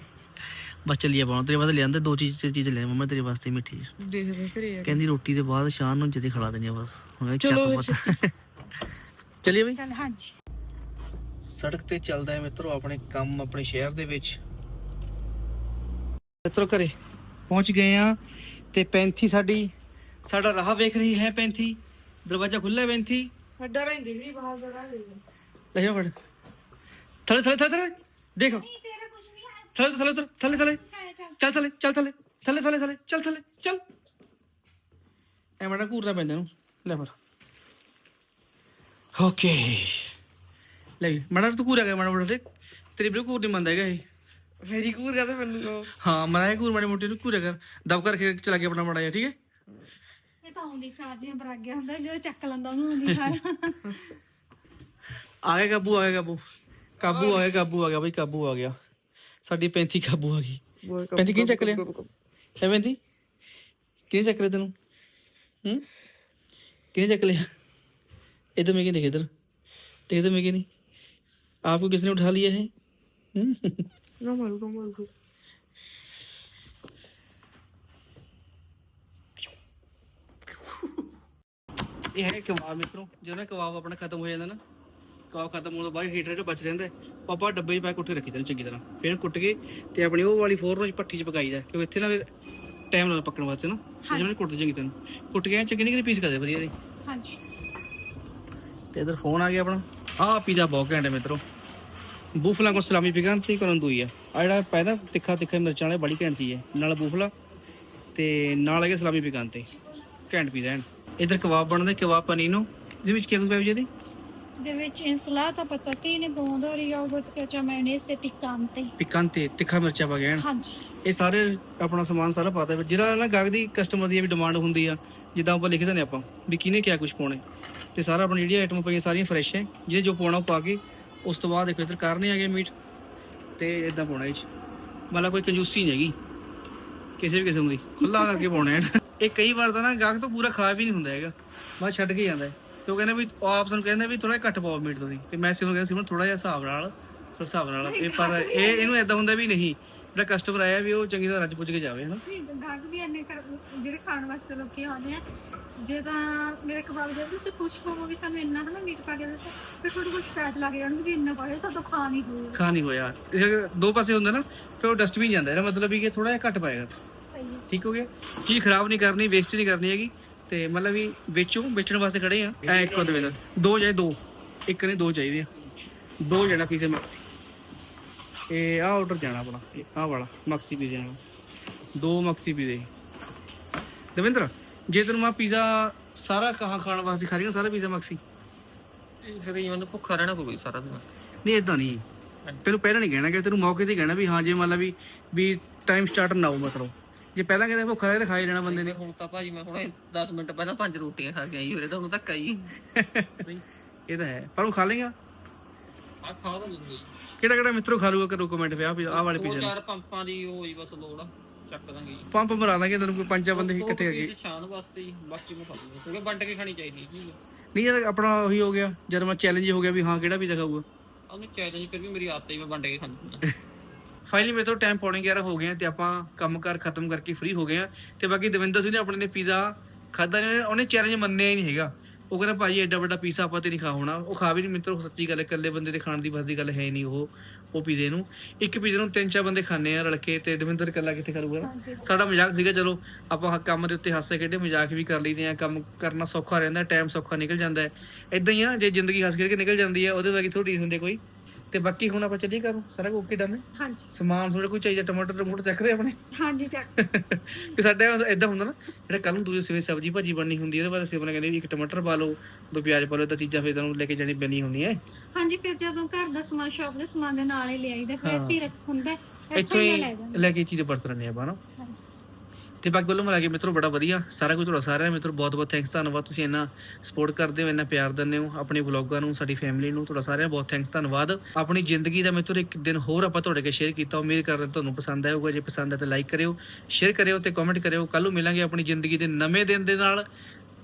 ਬਸ ਚੱਲੀਏ ਪਾਉਣ ਤੇਰੇ ਵਾਸਤੇ ਲਿਆਂਦੇ ਦੋ ਚੀਜ਼ ਚੀਜ਼ ਲੈ ਮੰਮਾ ਤੇਰੇ ਵਾਸਤੇ ਮਿੱਠੀ ਜਿਹੀ। ਦੇਖਦੇ ਆ ਕਹਿੰਦੀ ਰੋਟੀ ਦੇ ਬਾਅਦ ਸ਼ਾਮ ਨੂੰ ਜਦੇ ਖਿਲਾ ਦੇਣੀ ਬਸ। ਹੁਣ ਚਲੋ ਚੱਕ ਚਲਿਏ ਬਈ। ਚੱਲ ਹਾਂਜੀ। ਸੜਕ ਤੇ ਚੱਲਦਾ ਹੈ ਮਿੱਤਰੋ ਆਪਣੇ ਕੰਮ ਆਪਣੇ ਸ਼ਹਿਰ ਦੇ ਵਿੱਚ। ਮਿੱਤਰੋ ਘਰੇ ਪਹੁੰਚ ਗਏ ਆ ਤੇ ਪੈਂਥੀ ਸਾਡੀ ਸਾਡਾ ਰਾਹ ਵੇਖ ਰਹੀ ਹੈ ਪੈਂਥੀ। ਦਰਵਾਜ਼ਾ ਖੁੱਲਾ ਹੈ ਪੈਂਥੀ ਵੱਡਾ ਰਹਿੰਦੀ ਵੀ ਬਾਹਰ ਜੜਾ ਦੇ ਲੈ ਜਾ ਫੜ। ਥਲੇ ਥਲੇ ਥਲੇ ਥਲੇ। ਦੇਖੋ। ਨਹੀਂ ਤੇਰਾ ਕੁਝ ਨਹੀਂ ਹੈ। ਥਲੇ ਥਲੇ ਉਤਰ, ਥਲੇ ਥਲੇ। ਚੱਲ। ਚੱਲ ਥਲੇ ਚੱਲ ਥਲੇ। ਥਲੇ ਥਲੇ ਥਲੇ ਚੱਲ ਥਲੇ ਚੱਲ। ਐ ਮੜਾ ਘੂਰਨਾ ਪੈਂਦਾ ਨੂੰ ਲੈ ਫੜ। ਓਕੇ। ਲੈ ਮਾੜਾ ਤੂੰ ਘੂਰਿਆ ਗਿਆ ਮਾੜਾ ਮੋਟਾ ਤੇ ਤੇਰੀ ਬਿਲਕੁਲ ਘੂਰ ਨਹੀਂ ਮੰਨਦਾ ਹੈਗਾ ਇਹ। ਵੈਰੀ ਕੂਰ ਕਹਿੰਦਾ ਮੈਨੂੰ। ਕਹੋ। ਹਾਂ ਮਨਾ ਘੂਰ ਮਾੜੇ ਮੋਟੇ ਨੂੰ ਘੂਰਿਆ ਕਰ। ਦਬ ਕਰਕੇ ਚਲਾ ਗਿਆ ਆਪਣਾ ਮਾੜਾ ਜਿਹਾ ਠੀਕ ਹੈ? ਇਹ ਚੱਕ ਆ ਗਿਆ ਕਾਬੂ ਆ ਗਿਆ ਕਾਬੂ। ਕਾਬੂ ਆ ਗਿਆ ਕਾਬੂ ਆ ਗਿਆ ਬਈ ਕਾਬੂ ਆ ਗਿਆ। ਸਾਡੀ ਪੈਂਤੀ ਕਾਬੂ ਆ ਗਈ। ਪੈਂਤੀ ਕਿਹਨੇ ਚੱਕ ਲਿਆ? ਹੈ ਪੈਂਤੀ ਕਿਹਨੇ ਚੱਕ ਲਿਆ ਤੈਨੂੰ? ਹੂੰ? ਕਿਹਨੇ ਚੱਕ ਲਿਆ? ਇਧਰ ਮੈਂ ਕਿ ਦੇਖ ਇਧਰ ਦੇਖ ਇਧਰ ਮੈਂ ਕਿ ਨਹੀਂ ਆਪਕੋ ਕਿਸਨੇ ਉਠਾ ਲਿਆ ਹੈ? ਨਾ ਮਾਰੂ ਨਾ ਮਾਰੂ ਇਹ ਹੈ ਕਬਾਬ ਮਿੱਤਰੋ ਜਦੋਂ ਨਾ ਕਬਾਬ ਆਪਣਾ ਖਤਮ ਹੋ ਜਾਂਦਾ ਨਾ ਕਬਾਬ ਖਤਮ ਹੋਣ ਤੋਂ ਬਾਅਦ ਹੀਟਰ 'ਚ ਬਚ ਰਹਿੰਦਾ। ਪਾਪਾ ਡੱਬੇ 'ਚ ਪਾ ਕੇ ਕੁੱਟ ਕੇ ਰੱਖੀ ਦੇਣ ਚੰਗੀ ਤਰ੍ਹਾਂ। ਫਿਰ ਕੁੱਟ ਕੇ ਤੇ ਆਪਣੀ ਉਹ ਵਾਲੀ ਫੋਰ ਰੋਜ਼ ਪੱਠੀ 'ਚ ਪਕਾਈਦਾ ਕਿਉਂਕਿ ਇੱਥੇ ਨਾ ਫਿਰ ਟਾਈਮ ਲੱਗਦਾ ਪੱਕਣ ਵਾਸਤੇ ਨਾ। ਜਿਵੇਂ ਕੁੱਟ ਚੰਗੀ ਤਰ੍ਹਾਂ। ਕੁੱਟ ਕੇ ਚੰਗੀ ਨਿਕਲੀ ਪੀਸ ਕਰਦੇ ਵਧੀਆ ਦੇ ਹਾਂਜੀ। ਤੇ ਇਧਰ ਫੋਨ ਆ ਗਿਆ ਆਪਣਾ। ਆਹ ਪੀਜ਼ਾ ਬਹੁਤ ਘੈਂਟ ਹੈ ਮਿੱਤਰੋ। ਬੂਫਲਾ ਕੋ ਸਲਾਮੀ ਪਿਗਾਂਤੀ ਕਰਨ ਦੂਈ ਆ। ਆ ਜਿਹੜਾ ਪੈਦਾ ਤਿੱਖਾ ਤਿੱਖਾ ਮਿਰਚਾਂ ਵਾਲੇ ਬੜੀ ਘੈਂਟ ਚੀਜ਼ ਹੈ। ਨਾਲ ਬੂਫਲਾ ਤੇ ਨਾਲ ਹੈਗੇ ਸਲਾਮੀ ਪਿਗਾਂਤੇ ਘੈਂਟ ਪੀਜ਼ਾ ਹੈ। ਇਧਰ ਕਬਾਬ ਬਣਦੇ ਕਬਾਬ ਪਨੀਨੋ ਇਹਦੇ ਵਿੱਚ ਕੀ ਕੁਝ ਪਾਇਆ ਜੀ ਦੇ ਵਿੱਚ ਇਨਸਲਾਤਾ ਪਤਾਤੀਨੇ pomodori yogurt ketchup mayonnaise ਤੇ ਟਿੱਕਾਂਤੇ ਪਿਕਾਂਤੇ ਤਿੱਖਾ ਮਿਰਚਾਂ ਪਾ ਹਾਂਜੀ। ਇਹ ਸਾਰੇ ਆਪਣਾ ਸਮਾਨ ਸਾਰਾ ਪਾਤਾ। ਵਿੱਚ ਜਿਹੜਾ ਨਾ ਗਾਹਕ ਦੀ ਕਸਟਮਰ ਦੀ ਵੀ ਡਿਮਾਂਡ ਹੁੰਦੀ ਆ ਜਿੱਦਾਂ ਆਪਾਂ ਲਿਖਦੇ ਨੇ ਆਪਾਂ ਵੀ ਕਿਹਨੇ ਕਿਆ ਕੁਝ ਪਾਉਣਾ ਹੈ। ਤੇ ਸਾਰਾ ਆਪਣੀ ਜਿਹੜੀ ਆਈਟਮ ਪਈਆਂ ਸਾਰੀਆਂ ਫਰੈਸ਼ ਹੈ। ਜਿਹਨੇ ਜੋ ਪਾਉਣਾ ਪਾ ਕੇ ਉਸ ਤੋਂ ਬਾਅਦ ਦੇਖੋ ਇੱਧਰ ਕਰਨੇ ਆ ਗਏ ਮੀਟ। ਤੇ ਇਦਾਂ ਪਾਉਣਾ ਇਹ ਚ। ਮਤਲਬ ਕੋਈ ਕੰਜੂਸੀ ਨਹੀਂ ਹੈਗੀ। ਕਿਸੇ ਵੀ ਕਿਸਮ ਦੀ। ਖੁੱਲਾ ਕਰਕੇ ਪਾਉਣਾ ਹੈ ਇਹ ਕਈ ਵਾਰ ਤਾਂ ਨਾ ਗਾਹਕ ਤੋਂ ਪੂਰਾ ਖਾ ਵੀ ਨਹੀਂ ਹੁੰਦਾ ਹੈਗਾ। ਬਸ ਛੱਡ ਕੇ ਜਾਂਦਾ ਹੈ। ਤੇ ਉਹ ਕਹਿੰਦੇ ਵੀ ਉਹ ਆਪ ਸਾਨੂੰ ਕਹਿੰਦੇ ਵੀ ਥੋੜਾ ਘੱਟ ਪਾਓ ਮੀਟ ਤੁਸੀਂ। ਤੇ ਮੈਂ ਸਿਮਰ ਕਹਿੰਦਾ ਸਿਮਰ ਥੋੜਾ ਜਿਹਾ ਹਿਸਾਬ ਨਾਲ ਥੋੜਾ ਹਿਸਾਬ ਨਾਲ। ਇਹ ਪਰ ਇਹ ਇਹਨੂੰ ਏਦਾਂ ਹੁੰਦਾ ਵੀ ਨਹੀਂ। ਜਿਹੜਾ ਕਸਟਮਰ ਆਇਆ ਵੀ ਉਹ ਚੰਗੀ ਤਰ੍ਹਾਂ ਰੱਜ ਪੁੱਜ ਕੇ ਜਾਵੇ ਹਨਾ। ਨਹੀਂ ਗਾਹਕ ਵੀ ਕਰ- ਜਿਹੜੇ ਖਾਣ ਵਾਸਤੇ ਲੋਕੀ ਆਉਂਦੇ ਆ ਜੇ ਤਾਂ ਮੇਰੇ ਕਬਾਬ ਦੇ ਤੁਸੀਂ ਖੁਸ਼ ਹੋਵੋ ਵੀ ਸਾਨੂੰ ਇੰਨਾ ਹਨਾ ਮੀਟ ਪਾ ਕੇ ਦਿੱਤਾ ਫਿਰ ਥੋੜੀ ਕੁਝ ਸ਼ਿਕਾਇਤ ਲੱਗ ਜਾਣਗੇ ਵੀ ਇੰਨਾ ਪਾਇਆ ਖਾ ਨਹੀਂ ਹੋਊਗਾ ਖਾ ਨਹੀਂ ਹੋਇਆ। ਇਹ ਦੋ ਪਾਸੇ ਹੁੰਦਾ ਨਾ ਫਿਰ ਉਹ ਡਸਟਬਿਨ ਜਾਂਦਾ ਇਹਦਾ ਮਤਲਬ ਵੀ ਕਿ ਥੋੜਾ ਜਿਹਾ ਘੱਟ ਪਾਏਗਾ। ਠੀਕ ਹੋ ਗਿਆ? ਚੀਜ਼ ਖਰਾਬ ਨਹੀਂ ਕਰਨੀ ਵੇਸਟ ਨਹੀਂ ਕਰਨੀ ਹੈਗੀ। ਤੇ ਮਤਲਬ ਵੀ ਵੇਚੋ ਵੇਚਣ ਵਾਸਤੇ ਖੜੇ ਆ। ਐ ਇੱਕ ਉਹਦੇ ਵਿੱਚ ਦੋ ਚਾਹੇ ਦੋ। ਇੱਕ ਨੇ ਦੋ ਚਾਹੀਦੇ ਆ। ਦੋ ਜਣਾ ਪੀਸੇ ਮਕਸੀ ਇਹ ਆ ਆਰਡਰ ਜਾਣਾ ਆਪਣਾ ਆਹ ਵਾਲਾ ਮਕਸੀ ਪੀਜ਼ੇ ਜਾਣਾ ਦੋ ਮਕਸੀ ਪੀਜ਼ੇ। ਦਵਿੰਦਰ ਜੇ ਤੈਨੂੰ ਮੈਂ ਪੀਜ਼ਾ ਸਾਰਾ ਕਹਾਂ ਖਾਣ ਵਾਸਤੇ ਖਾ ਰਹੀ ਸਾਰਾ ਪੀਜ਼ਾ ਮਕਸੀ ਫਿਰ ਇਹ ਮੈਨੂੰ ਭੁੱਖਾ ਰਹਿਣਾ ਪਊਗਾ ਸਾਰਾ ਦਿਨ। ਨਹੀਂ ਇਦਾਂ ਨਹੀਂ। ਤੈਨੂੰ ਪਹਿਲਾਂ ਨਹੀਂ ਕਹਿਣਾ ਕਿ ਤੈਨੂੰ ਮੌਕੇ ਤੇ ਕਹਿਣਾ ਵੀ ਹਾਂ ਜੇ ਮੰਨ ਲਾ ਵੀ ਵੀ ਟਾਈਮ ਸਟਾਰਟ ਨਾ ਹੋ ਮਤਲਬ ਜੇ ਪਹਿਲਾਂ ਕਹਿੰਦੇ ਭੁੱਖਾ ਰਹੇ ਤਾਂ ਖਾ ਹੀ ਲੈਣਾ ਬੰਦੇ ਨੇ। ਹੁਣ ਤਾਂ ਭਾਜੀ ਮੈਂ ਹੁਣੇ 10 ਮਿੰਟ ਪਹਿਲਾਂ ਪੰਜ ਰੋਟੀਆਂ ਖਾ ਕੇ ਆਈ ਹੋਰੇ ਤੁਹਾਨੂੰ ਧੱਕਾ ਹੀ ਇਹ ਤਾਂ ਹੈ। ਪਰ ਉਹ ਖਾ ਲੇਗਾ ਆ ਖਾ ਤਾਂ ਲੂੰਗੀ ਕਿਹੜਾ ਕਿਹੜਾ ਮਿੱਤਰੋ ਖਾ ਲੂਗਾ ਕਰੋ ਕਮੈਂਟ ਪਿਆ ਵੀ ਆਹ ਵਾਲੇ ਪੀਜ਼ੇ ਚਾਰ ਪੰਪਾਂ ਦੀ ਉਹ ਹੀ ਬਸ ਲੋੜ ਆ ਚੱਕ ਦਾਂਗੇ ਪੰਪ ਮਰਾ ਦਾਂਗੇ ਤੈਨੂੰ ਕੋਈ ਪੰਜਾਂ ਬੰਦੇ ਇਕੱਠੇ piece ਕਰਕੇ ਸ਼ਾਨ ਵਾਸਤੇ ਹੀ ਬਾਕੀ ਮੈਂ ਖਾ ਲੂੰਗਾ ਕਿਉਂਕਿ ਵੰਡ ਕੇ ਖਾਣੀ ਚਾਹੀਦੀ ਜੀ। ਨਹੀਂ ਯਾਰ ਆਪਣਾ ਉਹੀ ਹੋ ਗਿਆ ਜਦ ਮੈਂ ਚੈਲੰਜ ਹੋ ਗਿਆ ਵੀ ਹਾਂ ਕਿਹੜਾ ਪੀਜ਼ਾ ਖਾਊਗਾ। ਉਹਨੂੰ ਚੈਲੰਜ ਫਿਰ ਵੀ ਮੇਰੀ ਆਦਤ ਹੀ ਮੈਂ ਵੰਡ ਕੇ ਖਾਂਦਾ ਫਾਈਨਲੀ ਮੇਰੇ ਤੋਂ ਟਾਈਮ ਪੌਣੇ 11 ਹੋ ਗਏ ਆ ਤੇ ਆਪਾਂ ਕੰਮਕਾਰ ਖਤਮ ਕਰਕੇ ਫ੍ਰੀ ਹੋ ਗਏ ਆ। ਤੇ ਬਾਕੀ ਦਵਿੰਦਰ ਸਿੰਘ ਨੇ ਆਪਣੇ ਨੇ ਪੀਜ਼ਾ ਖਾਦਾ ਨੇ ਉਹਨੇ ਚੈਲੰਜ ਮੰਨਿਆ ਹੀ ਨਹੀਂ ਹੈਗਾ। ਉਹ ਕਹਿੰਦਾ ਭਾਜੀ ਐਡਾ ਵੱਡਾ ਪੀਜ਼ਾ ਆਪਾਂ ਤੇ ਨਹੀਂ ਖਾ ਹੋਣਾ। ਉਹ ਖਾ ਵੀ ਨਹੀਂ ਮਿੱਤਰੋ ਸੱਚੀ ਗੱਲ ਇਕੱਲੇ ਬੰਦੇ ਦੇ ਖਾਣ ਦੀ ਬਸ ਦੀ ਗੱਲ ਹੈ ਨਹੀਂ ਉਹ ਉਹ ਪੀਜ਼ੇ ਨੂੰ। ਇੱਕ ਪੀਜ਼ੇ ਨੂੰ ਤਿੰਨ ਚਾਰ ਬੰਦੇ ਖਾਣੇ ਆ ਰਲ ਕੇ ਤੇ ਦਵਿੰਦਰ ਇਕੱਲਾ ਕਿੱਥੇ ਕਰੂਗਾ ਸਾਡਾ ਮਜ਼ਾਕ ਸੀਗਾ ਚਲੋ ਆਪਾਂ ਕੰਮ ਦੇ ਉੱਤੇ ਹਾਸੇ ਖੇਡੇ ਮਜ਼ਾਕ ਵੀ ਕਰ ਲਈਦੇ ਆ ਕੰਮ ਕਰਨਾ ਸੌਖਾ ਰਹਿੰਦਾ ਟਾਈਮ ਸੌਖਾ ਨਿਕਲ ਜਾਂਦਾ ਹੈ। ਇਦਾਂ ਹੀ ਆ ਜੇ ਜ਼ਿੰਦਗੀ ਹੱਸ ਖੇਡ ਕੇ ਨਿਕਲ ਜਾਂਦੀ ਹੈ ਉਹਦੇ ਵਰਗੀ ਥੋੜੀ ਹੁੰਦੇ ਕੋਈ। ਤੇ ਬਾਕੀ ਹੁਣ ਆਪਾਂ ਚੱਲੀਏ ਕਰੋ ਸਾਰਾ ਕੁਝ ਓਕੇ ਡਨ ਹੈ? ਹਾਂਜੀ। ਸਮਾਨ ਥੋੜਾ ਕੋਈ ਚਾਹੀਦਾ ਟਮਾਟਰ ਟਮਾਟਰ ਚੱਕ ਰਹੇ ਆਪਣੇ। ਹਾਂਜੀ ਚੱਕ। ਕਿ ਸਾਡੇ ਇਦਾਂ ਹੁੰਦਾ ਨਾ ਜਿਹੜਾ ਕੱਲ ਨੂੰ ਦੂਜੇ ਸਵੇਰੇ ਸਬਜ਼ੀ ਭਾਜੀ ਬਣਨੀ ਹੁੰਦੀ ਹੈ ਉਹਦੇ ਬਾਅਦ ਆਪਣਾ ਕਹਿੰਦੇ ਵੀ ਇੱਕ ਟਮਾਟਰ ਪਾ ਲਓ ਦੋ ਪਿਆਜ਼ ਪਾ ਲਓ ਤਾਂ ਚੀਜ਼ਾਂ ਫਿਰ ਤੁਹਾਨੂੰ ਲੈ ਕੇ ਜਾਣੀ ਪੈਣੀ ਹੁੰਦੀਆਂ ਹਾਂਜੀ ਫਿਰ ਜਦੋਂ ਘਰ ਦਾ ਸਮਾਨ ਸ਼ਾਪ ਦੇ ਸਮਾਨ ਦੇ ਨਾਲ ਹੀ ਲਿਆਈਦਾ ਫਿਰ ਇੱਥੇ ਹੀ ਰੱਖ ਹੁੰਦਾ ਹੈ। ਇੱਥੇ ਹੀ ਹੀ ਲੈ ਜਾਂਦੀ। ਲੈ ਕੇ ਚੀਜ਼ ਵਰਤ ਲੈਂਦੇ ਆਪਾਂ ਨਾ। ਤੇ ਬਾਕੀ ਵੱਲੋਂ ਮਿਲਾ ਕੇ ਮਿੱਤਰੋ ਬੜਾ ਵਧੀਆ ਸਾਰਾ ਕੁਝ ਤੁਹਾਡਾ ਸਾਰਿਆਂ ਮਿੱਤਰੋ ਬਹੁਤ ਬਹੁਤ ਥੈਂਕਸ ਧੰਨਵਾਦ। ਤੁਸੀਂ ਇੰਨਾ ਸਪੋਰਟ ਕਰਦੇ ਹੋ ਇੰਨਾ ਪਿਆਰ ਦਿੰਦੇ ਹੋ ਆਪਣੇ ਵਲੌਗਾਂ ਨੂੰ ਸਾਡੀ ਫੈਮਿਲੀ ਨੂੰ ਤੁਹਾਡਾ ਸਾਰਿਆਂ ਬਹੁਤ ਥੈਂਕਸ ਧੰਨਵਾਦ। ਆਪਣੀ ਜ਼ਿੰਦਗੀ ਦਾ ਮਿੱਤਰੋ ਇੱਕ ਦਿਨ ਹੋਰ ਆਪਾਂ ਤੁਹਾਡੇ ਕੇ ਸ਼ੇਅਰ ਕੀਤਾ ਉਮੀਦ ਕਰਦੇ ਤੁਹਾਨੂੰ ਪਸੰਦ ਆਇਆ ਹੋਊਗਾ ਜੇ ਪਸੰਦ ਹੈ ਤਾਂ ਲਾਈਕ ਕਰਿਓ ਸ਼ੇਅਰ ਕਰਿਓ ਤੇ ਕਮੈਂਟ ਕਰਿਓ। ਕੱਲ ਨੂੰ ਮਿਲਾਂਗੇ ਆਪਣੀ ਜ਼ਿੰਦਗੀ ਦੇ ਨਵੇਂ ਦਿਨ ਦੇ ਨਾਲ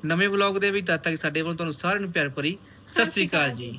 ਨਵੇਂ ਵਲੌਗ ਦੇ ਵੀ ਤਦ ਤੱਕ ਸਾਡੇ ਵੱਲੋਂ ਤੁਹਾਨੂੰ ਸਾਰਿਆਂ ਨੂੰ ਪਿਆਰ ਭਰੀ ਸਤਿ ਸ੍ਰੀ ਅਕਾਲ ਜੀ।